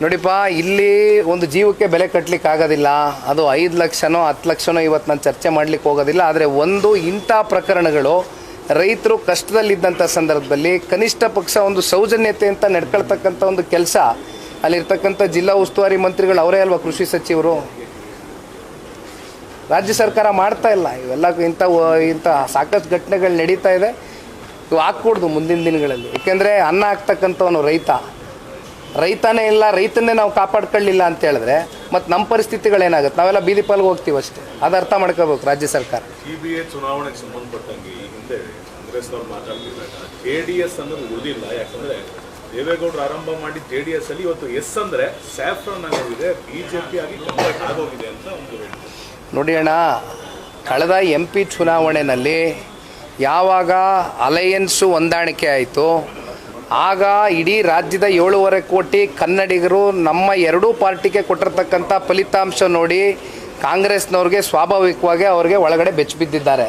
ನೋಡಿಪ್ಪ, ಇಲ್ಲಿ ಒಂದು ಜೀವಕ್ಕೆ ಬೆಲೆ ಕಟ್ಟಲಿಕ್ಕೆ ಆಗೋದಿಲ್ಲ. ಅದು ಐದು ಲಕ್ಷನೋ, ಹತ್ತು ಲಕ್ಷನೋ ಇವತ್ತು ನಾನು ಚರ್ಚೆ ಮಾಡಲಿಕ್ಕೆ ಹೋಗೋದಿಲ್ಲ. ಆದರೆ ಒಂದು ಇಂಥ ಪ್ರಕರಣಗಳು ರೈತರು ಕಷ್ಟದಲ್ಲಿದ್ದಂಥ ಸಂದರ್ಭದಲ್ಲಿ ಕನಿಷ್ಠ ಪಕ್ಷ ಒಂದು ಸೌಜನ್ಯತೆ ಅಂತ ನಡ್ಕೊಳ್ತಕ್ಕಂಥ ಒಂದು ಕೆಲಸ. ಅಲ್ಲಿರ್ತಕ್ಕಂಥ ಜಿಲ್ಲಾ ಉಸ್ತುವಾರಿ ಮಂತ್ರಿಗಳು ಅವರೇ ಅಲ್ವಾ ಕೃಷಿ ಸಚಿವರು? ರಾಜ್ಯ ಸರ್ಕಾರ ಮಾಡ್ತಾ ಇಲ್ಲ. ಇವೆಲ್ಲ ಇಂಥ ಇಂಥ ಸಾಕಷ್ಟು ಘಟನೆಗಳು ನಡೀತಾ ಇದೆ. ಇವು ಹಾಕ್ಕೊಡ್ದು ಮುಂದಿನ ದಿನಗಳಲ್ಲಿ. ಏಕೆಂದರೆ ಅನ್ನ ಹಾಕ್ತಕ್ಕಂಥವನು ರೈತ. ರೈತನೇ ಇಲ್ಲ ರೈತನ್ನೇ ನಾವು ಕಾಪಾಡ್ಕೊಳ್ಳಿಲ್ಲ ಅಂತ ಹೇಳಿದ್ರೆ ಮತ್ತೆ ನಮ್ಮ ಪರಿಸ್ಥಿತಿಗಳೇನಾಗುತ್ತೆ? ನಾವೆಲ್ಲ ಬೀದಿ ಪಾಲ್ಗೆ ಹೋಗ್ತೀವಿ ಅಷ್ಟೇ. ಅದು ಅರ್ಥ ಮಾಡ್ಕೋಬೇಕು ರಾಜ್ಯ ಸರ್ಕಾರ. ಸಿಬಿಐ ಚುನಾವಣೆಗೆ ಸಂಬಂಧಪಟ್ಟಂಗೆ ಈ ಹಿಂದೆ ಕಾಂಗ್ರೆಸ್ನವ್ರು ಮಾತಾಡ್ತಿದ್ದಾಗ ಜೆ ಡಿ ಎಸ್ ಅನ್ನೋದು ಉಳಿದಿಲ್ಲ. ಯಾಕಂದ್ರೆ ದೇವೇಗೌಡರು ಆರಂಭ ಮಾಡಿ ಜೆ ಡಿ ಎಸ್ ಅಲ್ಲಿ ಇವತ್ತು ಎಸ್ ಅಂದ್ರೆ ಸ್ಯಾಫ್ರನ್ ಆಗೋಗಿದೆ ಬಿಜೆಪಿ ಆಗಿ ಕನ್ವರ್ಟ್ ಆಗೋಗಿದೆ ಅಂತ ಒಂದು ನೋಡಿ ಅಣ್ಣ ಕಳೆದ ಎಂ ಪಿ ಚುನಾವಣೆಯಲ್ಲಿ ಯಾವಾಗ ಅಲಯನ್ಸು ಹೊಂದಾಣಿಕೆ ಆಯಿತು ಆಗ ಇಡೀ ರಾಜ್ಯದ ಏಳೂವರೆ ಕೋಟಿ ಕನ್ನಡಿಗರು ನಮ್ಮ ಎರಡೂ ಪಾರ್ಟಿಗೆ ಕೊಟ್ಟಿರ್ತಕ್ಕಂಥ ಫಲಿತಾಂಶ ನೋಡಿ ಕಾಂಗ್ರೆಸ್ನವ್ರಿಗೆ ಸ್ವಾಭಾವಿಕವಾಗಿ ಅವ್ರಿಗೆ ಒಳಗಡೆ ಬೆಚ್ಚಿಬಿದ್ದಿದ್ದಾರೆ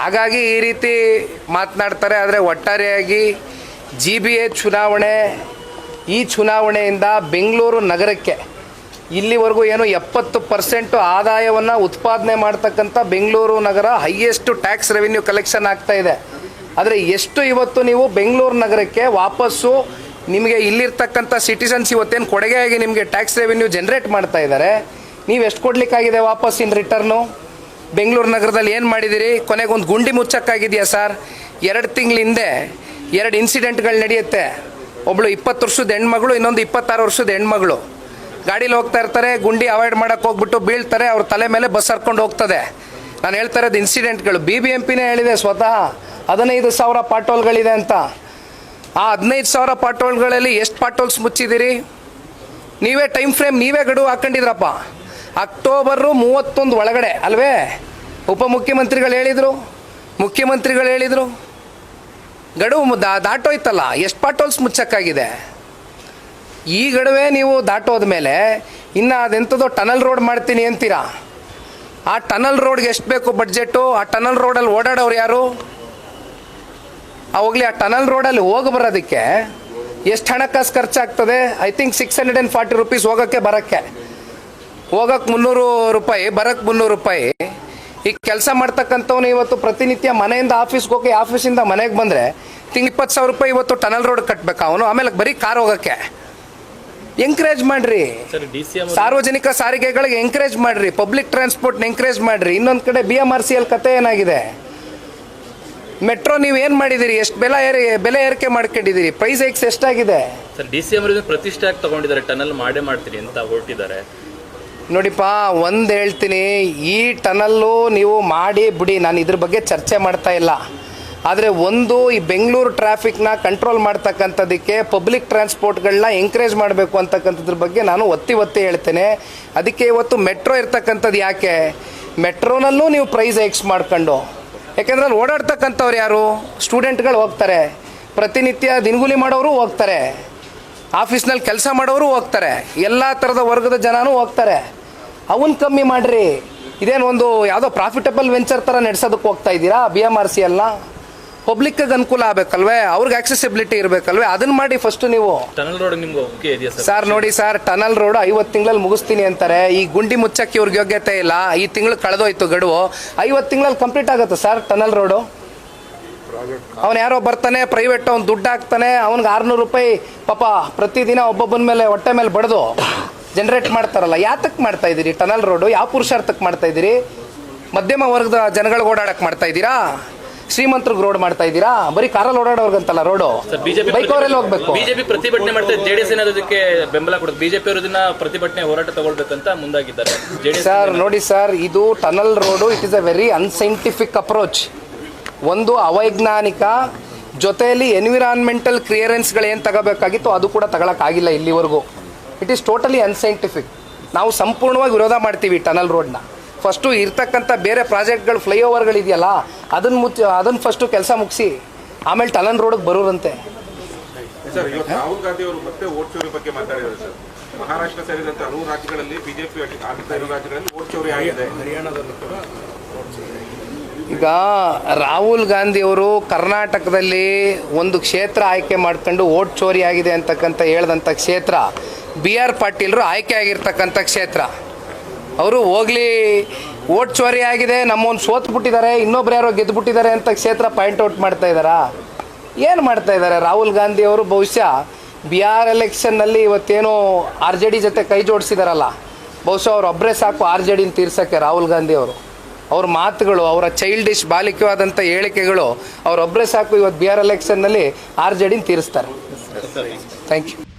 ಹಾಗಾಗಿ ಈ ರೀತಿ ಮಾತನಾಡ್ತಾರೆ, ಆದರೆ ಒಟ್ಟಾರೆಯಾಗಿ ಜಿ ಬಿ ಎ ಚುನಾವಣೆ, ಈ ಚುನಾವಣೆಯಿಂದ ಬೆಂಗಳೂರು ನಗರಕ್ಕೆ ಇಲ್ಲಿವರೆಗೂ ಏನು ಎಪ್ಪತ್ತು ಪರ್ಸೆಂಟು ಆದಾಯವನ್ನು ಉತ್ಪಾದನೆ ಮಾಡ್ತಕ್ಕಂಥ ಬೆಂಗಳೂರು ನಗರ ಹೈಯೆಸ್ಟು ಟ್ಯಾಕ್ಸ್ ರೆವಿನ್ಯೂ ಕಲೆಕ್ಷನ್ ಆಗ್ತಾ ಇದೆ. ಆದರೆ ಎಷ್ಟು ಇವತ್ತು ನೀವು ಬೆಂಗಳೂರು ನಗರಕ್ಕೆ ವಾಪಸ್ಸು ನಿಮಗೆ ಇಲ್ಲಿರ್ತಕ್ಕಂಥ ಸಿಟಿಸನ್ಸ್ ಇವತ್ತೇನು ಕೊಡುಗೆಯಾಗಿ ನಿಮಗೆ ಟ್ಯಾಕ್ಸ್ ರೆವಿನ್ಯೂ ಜನ್ರೇಟ್ ಮಾಡ್ತಾ ಇದ್ದಾರೆ, ನೀವು ಎಷ್ಟು ಕೊಡಲಿಕ್ಕಾಗಿದೆ ವಾಪಸ್ ಇನ್ ರಿಟರ್ನು ಬೆಂಗಳೂರು ನಗರದಲ್ಲಿ ಏನು ಮಾಡಿದ್ದೀರಿ ಕೊನೆಗೊಂದು ಗುಂಡಿ ಮುಚ್ಚಕ್ಕಾಗಿದೆಯಾ ಸರ್? ಎರಡು ತಿಂಗಳ ಹಿಂದೆ ಎರಡು ಇನ್ಸಿಡೆಂಟ್ಗಳು ನಡೆಯುತ್ತೆ. ಒಬ್ಬಳು ಇಪ್ಪತ್ತು ವರ್ಷದ ಹೆಣ್ಮಗಳು, ಇನ್ನೊಂದು ಇಪ್ಪತ್ತಾರು ವರ್ಷದ ಹೆಣ್ಮಗಳು. ಗಾಡೀಲಿ ಹೋಗ್ತಾ ಇರ್ತಾರೆ, ಗುಂಡಿ ಅವಾಯ್ಡ್ ಮಾಡೋಕ್ಕೆ ಹೋಗ್ಬಿಟ್ಟು ಬೀಳ್ತಾರೆ, ಅವ್ರ ತಲೆ ಮೇಲೆ ಬಸ್ ಹರ್ಕೊಂಡು ಹೋಗ್ತದೆ. ನಾನು ಹೇಳ್ತಾ ಇರೋದು ಇನ್ಸಿಡೆಂಟ್ಗಳು ಬಿ ಬಿ ಎಂ ಪಿನೇ ಹೇಳಿದೆ ಸ್ವತಃ. ಹದಿನೈದು ಸಾವಿರ ಪಾಟೋಲ್ಗಳಿದೆ ಅಂತ. ಆ ಹದಿನೈದು ಸಾವಿರ ಪಾಟೋಲ್ಗಳಲ್ಲಿ ಎಷ್ಟು ಪಾಟೋಲ್ಸ್ ಮುಚ್ಚಿದ್ದೀರಿ? ನೀವೇ ಟೈಮ್ ಫ್ರೇಮ್ ನೀವೇ ಗಡುವು ಹಾಕೊಂಡಿದ್ರಪ್ಪ. ಅಕ್ಟೋಬರು ಮೂವತ್ತೊಂದು ಒಳಗಡೆ, ಅಲ್ವೇ? ಉಪಮುಖ್ಯಮಂತ್ರಿಗಳು ಹೇಳಿದರು, ಮುಖ್ಯಮಂತ್ರಿಗಳು ಹೇಳಿದರು. ಗಡುವು ದಾಟೋಯ್ತಲ್ಲ, ಎಷ್ಟು ಪಾಟೋಲ್ಸ್ ಮುಚ್ಚಕ್ಕಾಗಿದೆ? ಈ ಗಡುವೆ ನೀವು ದಾಟೋದ ಮೇಲೆ ಇನ್ನು ಅದೆಂಥದೋ ಟನಲ್ ರೋಡ್ ಮಾಡ್ತೀನಿ ಅಂತೀರಾ? ಆ ಟನಲ್ ರೋಡ್ಗೆ ಎಷ್ಟು ಬೇಕು ಬಡ್ಜೆಟ್ಟು ಆ ಟನಲ್ ರೋಡಲ್ಲಿ ಓಡಾಡೋರು ಯಾರು? ಆ ಹೋಗ್ಲಿ ಆ ಟನಲ್ ರೋಡಲ್ಲಿ ಹೋಗಿ ಬರೋದಕ್ಕೆ ಎಷ್ಟು ಹಣಕಾಸು ಖರ್ಚಾಗ್ತದೆ? I think six hundred and forty rupees ಹೋಗೋಕ್ಕೆ ಬರೋಕ್ಕೆ. ಹೋಗಕ್ಕೆ ಮುನ್ನೂರು ರೂಪಾಯಿ ಬರೋಕ್ಕೆ ಮುನ್ನೂರು ರೂಪಾಯಿ. ಈಗ ಕೆಲಸ ಮಾಡ್ತಕ್ಕಂಥವ್ನು ಇವತ್ತು ಪ್ರತಿನಿತ್ಯ ಮನೆಯಿಂದ ಆಫೀಸ್ಗೆ ಹೋಗಿ ಆಫೀಸಿಂದ ಮನೆಗೆ ಬಂದರೆ ತಿಂಗ್ ಇಪ್ಪತ್ತು ಸಾವಿರ ರೂಪಾಯಿ ಇವತ್ತು ಟನಲ್ ರೋಡ್ ಕಟ್ಬೇಕು ಅವನು? ಆಮೇಲೆ ಬರೀ ಕಾರ್ ಹೋಗೋಕ್ಕೆ. ಎಂಕರೇಜ್ ಮಾಡ್ರಿ. ಸಾರ್ವಜನಿಕ ಸಾರಿಗೆಗಳಿಗೆ ಎಂಕರೇಜ್ ಮಾಡ್ರಿ. ಪಬ್ಲಿಕ್ ಟ್ರಾನ್ಸ್ಪೋರ್ಟ್ನ ಎಂಕರೇಜ್ ಮಾಡ್ರಿ. ಇನ್ನೊಂದು ಕಡೆ B M R C L ಕತೆ ಏನಾಗಿದೆ? ಮೆಟ್ರೋ ನೀವು ಏನು ಮಾಡಿದ್ದೀರಿ ಎಷ್ಟು ಬೆಲೆ ಏರಿ ಬೆಲೆ ಏರಿಕೆ ಮಾಡ್ಕೊಂಡಿದ್ದೀರಿ ಪ್ರೈಸ್ ಏಕ್ಸ್ ಎಷ್ಟಾಗಿದೆ? ಸರ್ ಡಿ ಸಿ ಪ್ರತಿಷ್ಠೆ ತಗೊಂಡಿದ್ದಾರೆ. ಟನಲ್ ಮಾಡೇ ಮಾಡ್ತೀರಿ ಅಂತ ಹೊರಟಿದ್ದಾರೆ. ನೋಡಿಪ್ಪ ಒಂದು ಹೇಳ್ತೀನಿ. ಈ ಟನಲ್ಲು ನೀವು ಮಾಡಿ ಬಿಡಿ. ನಾನು ಇದ್ರ ಬಗ್ಗೆ ಚರ್ಚೆ ಮಾಡ್ತಾ ಇಲ್ಲ. ಆದರೆ ಒಂದು ಈ ಬೆಂಗಳೂರು ಟ್ರಾಫಿಕ್ನ ಕಂಟ್ರೋಲ್ ಮಾಡ್ತಕ್ಕಂಥದ್ದಕ್ಕೆ ಪಬ್ಲಿಕ್ ಟ್ರಾನ್ಸ್ಪೋರ್ಟ್ಗಳನ್ನ ಎಂಕರೇಜ್ ಮಾಡಬೇಕು ಅಂತಕ್ಕಂಥದ್ರ ಬಗ್ಗೆ ನಾನು ಒತ್ತಿ ಒತ್ತಿ ಹೇಳ್ತೇನೆ. ಅದಕ್ಕೆ ಇವತ್ತು ಮೆಟ್ರೋ ಇರ್ತಕ್ಕಂಥದ್ದು ಯಾಕೆ? ಮೆಟ್ರೋನಲ್ಲೂ ನೀವು ಪ್ರೈಸ್ ಎಕ್ಸ್ ಮಾಡ್ಕೊಂಡು. ಯಾಕೆಂದ್ರೆ ಅಲ್ಲಿ ಓಡಾಡ್ತಕ್ಕಂಥವ್ರು ಯಾರು? ಸ್ಟೂಡೆಂಟ್ಗಳು ಹೋಗ್ತಾರೆ. ಪ್ರತಿನಿತ್ಯ ದಿನಗೂಲಿ ಮಾಡೋರು ಹೋಗ್ತಾರೆ. ಆಫೀಸ್ನಲ್ಲಿ ಕೆಲಸ ಮಾಡೋರು ಹೋಗ್ತಾರೆ. ಎಲ್ಲ ಥರದ ವರ್ಗದ ಜನನೂ ಹೋಗ್ತಾರೆ. ಅವನ್ ಕಮ್ಮಿ ಮಾಡ್ರಿ. ಇದೇನು ಒಂದು ಯಾವುದೋ ಪ್ರಾಫಿಟಬಲ್ ವೆಂಚರ್ ಥರ ನಡೆಸೋದಕ್ಕೆ ಹೋಗ್ತಾ ಇದ್ದೀರಾ? ಬಿ ಎಂ ಆರ್ ಸಿ ಎಲ್ಲ ಪಬ್ಲಿಕ್ಗೆ ಅನುಕೂಲ ಆಗಬೇಕಲ್ವೇ? ಅವ್ರಿಗೆ ಆಕ್ಸೆಸಿಬಿಲಿಟಿ ಇರಬೇಕಲ್ವೇ? ಅದನ್ನ ಮಾಡಿ ಫಸ್ಟ್ ನೀವು ಟನಲ್ ರೋಡ್ ನಿಮ್ಗೆ ಒಪ್ಪಿಗೆ ಇದೆಯಾ ಸರ್? ಸರ್ ನೋಡಿ ಸರ್ ಟನಲ್ ರೋಡ್ ಐವತ್ತು ತಿಂಗಳಲ್ಲಿ ಮುಗಿಸ್ತೀನಿ ಅಂತಾರೆ. ಈ ಗುಂಡಿ ಮುಚ್ಚಕ್ಕೆ ಇವ್ರಿಗೆ ಯೋಗ್ಯತೆ ಇಲ್ಲ. ಈ ತಿಂಗಳು ಕಳೆದೋಯ್ತು ಗಡುವು. ಐವತ್ತು ತಿಂಗಳಲ್ಲಿ ಕಂಪ್ಲೀಟ್ ಆಗುತ್ತೆ ಸರ್ ಟನಲ್ ರೋಡು ಅವನು ಯಾರೋ ಬರ್ತಾನೆ ಪ್ರೈವೇಟ್ ಅವ್ನು ದುಡ್ಡು ಹಾಕ್ತಾನೆ ಅವ್ನಿಗೆ ಆರ್ನೂರು ರೂಪಾಯಿ ಪಾಪ ಪ್ರತಿದಿನ ಒಬ್ಬೊಬ್ಬನ ಮೇಲೆ ಹೊಟ್ಟೆ ಮೇಲೆ ಬಡ್ದು ಜನರೇಟ್ ಮಾಡ್ತಾರಲ್ಲ. ಯಾತಕ್ಕೆ ಮಾಡ್ತಾ ಇದ್ದೀರಿ ಟನಲ್ ರೋಡು ಯಾವ ಪುರುಷಾರ್ಥಕ್ಕೆ ಮಾಡ್ತಾ ಇದ್ದೀರಿ? ಮಧ್ಯಮ ವರ್ಗದ ಜನಗಳಿಗೆ ಓಡಾಡಕ್ಕೆ ಮಾಡ್ತಾ ಇದ್ದೀರಾ? ಶ್ರೀಮಂತರಿಗೆ ರೋಡ್ ಮಾಡ್ತಾ ಇದ್ದೀರಾ? ಬರೀ ಕಾರಲ್ಲಿ ಓಡಾಡೋರ್ಗಂತಲ್ಲ ರೋಡು? ಬೈಕ್ ಅವರೆಲ್ಲ ಹೋಗ್ಬೇಕು? ಬಿಜೆಪಿ ಪ್ರತಿಭಟನೆ ಮಾಡ್ತಾರೆ ಜೆಡಿಎಸ್ ಏನಾದ್ರು ಅದಕ್ಕೆ ಬೆಂಬಲ ಕೊಡುತ್ತೆ ಬಿಜೆಪಿ ಅವರು ಇದನ್ನ ಪ್ರತಿಭಟನೆ ಹೋರಾಟ ತಗೊಳ್ಬೇಕಂತ ಮುಂದಾಗಿದ್ದಾರೆ. ಸರ್ ನೋಡಿ ಸರ್ ಇದು tunnel road it is a very unscientific approach ಒಂದು ಅವೈಜ್ಞಾನಿಕ ಜೊತೆಯಲ್ಲಿ ಎನ್ವಿರಾನ್ಮೆಂಟಲ್ ಕ್ಲಿಯರೆನ್ಸ್ಗಳು ಏನು ತಗೋಬೇಕಾಗಿತ್ತು ಅದು ಕೂಡ ತಗೊಳಕ್ಕಾಗಿಲ್ಲ ಇಲ್ಲಿವರೆಗೂ. ಇಟ್ ಈಸ್ ಟೋಟಲಿ ಅನ್ಸೈಂಟಿಫಿಕ್ ನಾವು ಸಂಪೂರ್ಣವಾಗಿ ವಿರೋಧ ಮಾಡ್ತೀವಿ ಟನಲ್ ರೋಡ್ನ. ಫಸ್ಟು ಇರ್ತಕ್ಕಂಥ ಬೇರೆ ಪ್ರಾಜೆಕ್ಟ್ಗಳು ಫ್ಲೈಓವರ್ಗಳಿದೆಯಲ್ಲ ಅದನ್ನು ಮುಚ್ಚ ಅದನ್ನು ಫಸ್ಟು ಕೆಲಸ ಮುಗಿಸಿ ಆಮೇಲೆ ಟಲನ್ ರೋಡಿಗೆ ಬರೋರಂತೆ. ಸರ್ ಇವತ್ತು ರಾಹುಲ್ ಗಾಂಧಿ ಅವರು ಮತ್ತೆ ವೋಟ್ ಚೋರಿ ಬಗ್ಗೆ ಮಾತಾಡಿದ್ದಾರೆ ಸರ್. ಮಹಾರಾಷ್ಟ್ರ ಸೇರಿದಂತೆ ಹಲವು ರಾಜ್ಯಗಳಲ್ಲಿ ಬಿಜೆಪಿ ಆಡಳಿತ ಇರೋ ರಾಜ್ಯಗಳಲ್ಲಿ ವೋಟ್ ಚೋರಿ ಆಗಿದೆ. ಈಗ ರಾಹುಲ್ ಗಾಂಧಿ ಅವರು ಕರ್ನಾಟಕದಲ್ಲಿ ಒಂದು ಕ್ಷೇತ್ರ ಆಯ್ಕೆ ಮಾಡ್ಕೊಂಡು ಓಟ್ ಚೋರಿ ಆಗಿದೆ ಅಂತಕ್ಕಂಥ ಹೇಳ್ದಂಥ ಕ್ಷೇತ್ರ ಬಿ ಆರ್ ಪಾಟೀಲ್ರು ಆಯ್ಕೆ ಆಗಿರ್ತಕ್ಕಂಥ ಕ್ಷೇತ್ರ. ಅವರು ಹೋಗ್ಲಿ, ಓಟ್ ಚೋರಿ ಆಗಿದೆ, ನಮ್ಮೊಂದು ಸೋತ್ ಬಿಟ್ಟಿದ್ದಾರೆ, ಇನ್ನೊಬ್ರು ಯಾರೋ ಗೆದ್ದುಬಿಟ್ಟಿದ್ದಾರೆ ಅಂತ ಕ್ಷೇತ್ರ ಪಾಯಿಂಟ್ ಔಟ್ ಮಾಡ್ತಾ ಇದ್ದಾರಾ? ಏನು ಮಾಡ್ತಾ ಇದ್ದಾರೆ? ರಾಹುಲ್ ಗಾಂಧಿ ಅವರು ಬಹುಶಃ ಬಿಹಾರ್ ಎಲೆಕ್ಷನ್ನಲ್ಲಿ ಇವತ್ತೇನೋ ಆರ್ ಜೆ ಡಿ ಜೊತೆ ಕೈ ಜೋಡಿಸಿದಾರಲ್ಲ. ಬಹುಶಃ ಅವ್ರು ಒಬ್ಬರೇ ಸಾಕು ಆರ್ ಜೆ ಡಿನ ತೀರ್ಸೋಕ್ಕೆ ರಾಹುಲ್ ಗಾಂಧಿ ಅವರು. ಅವ್ರ ಮಾತುಗಳು, ಅವರ ಚೈಲ್ಡಿಶ್ ಬಾಲಿಕವಾದಂಥ ಹೇಳಿಕೆಗಳು ಅವರೊಬ್ಬರೇ ಸಾಕು ಇವತ್ತು ಬಿಹಾರ್ ಎಲೆಕ್ಷನ್ನಲ್ಲಿ ಆರ್ ಜೆ ಡಿನ ತೀರಿಸ್ತಾರೆ. Thank you